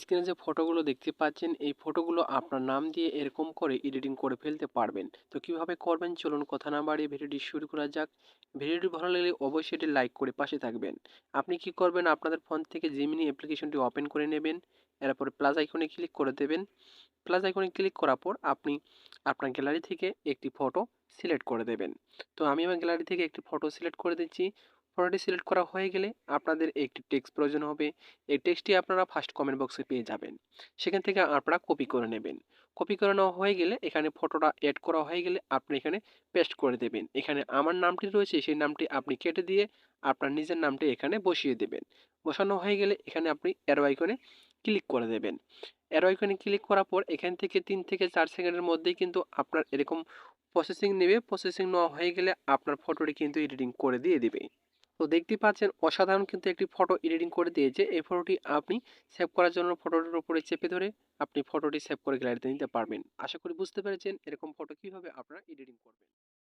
স্ক্রিনে যে ফটোগুলো দেখতে পাচ্ছেন, এই ফটোগুলো আপনার নাম দিয়ে এরকম করে এডিটিং করে ফেলতে পারবেন। তো কীভাবে করবেন? চলুন কথা না বাড়িয়ে ভিডিওটি শুরু করা যাক। ভিডিওটি ভালো লাগলে অবশ্যই এটি লাইক করে পাশে থাকবেন। আপনি কি করবেন? আপনাদের ফোন থেকে জিমিনি অ্যাপ্লিকেশনটি ওপেন করে নেবেন। এরপরে প্লাস আইকনে ক্লিক করে দেবেন। প্লাস আইকনে ক্লিক করার পর আপনি আপনার গ্যালারি থেকে একটি ফটো সিলেক্ট করে দেবেন। তো আমি আমার গ্যালারি থেকে একটি ফটো সিলেক্ট করে দিচ্ছি। ফটোটি সিলেক্ট করা হয়ে গেলে আপনাদের একটি টেক্সট প্রয়োজন হবে। এই টেক্সটটি আপনারা ফার্স্ট কমেন্ট বক্সে পেয়ে যাবেন। সেখান থেকে আপনারা কপি করে নেবেন। কপি করে নেওয়া হয়ে গেলে এখানে ফটোটা অ্যাড করা হয়ে গেলে আপনি এখানে পেস্ট করে দেবেন। এখানে আমার নামটি রয়েছে, সেই নামটি আপনি কেটে দিয়ে আপনার নিজের নামটি এখানে বসিয়ে দেবেন। বসানো হয়ে গেলে এখানে আপনি অ্যারো আইকনে ক্লিক করে দেবেন। অ্যারো আইকনে ক্লিক করার পর এখান থেকে তিন থেকে চার সেকেন্ডের মধ্যেই কিন্তু আপনার এরকম প্রসেসিং নেবে। প্রসেসিং নেওয়া হয়ে গেলে আপনার ফটোটি কিন্তু এডিটিং করে দিয়ে দিবে। তো দেখতে পাচ্ছেন অসাধারণ কিন্তু একটি ফটো এডিটিং করে দিয়েছে। এই ফটোটি আপনি সেভ করার জন্য ফটোটির উপরে চেপে ধরে আপনি ফটোটি সেভ করে গ্যালারিতে নিতে পারবেন। আশা করি বুঝতে পেরেছেন এরকম ফটো কীভাবে আপনারা এডিটিং করবেন।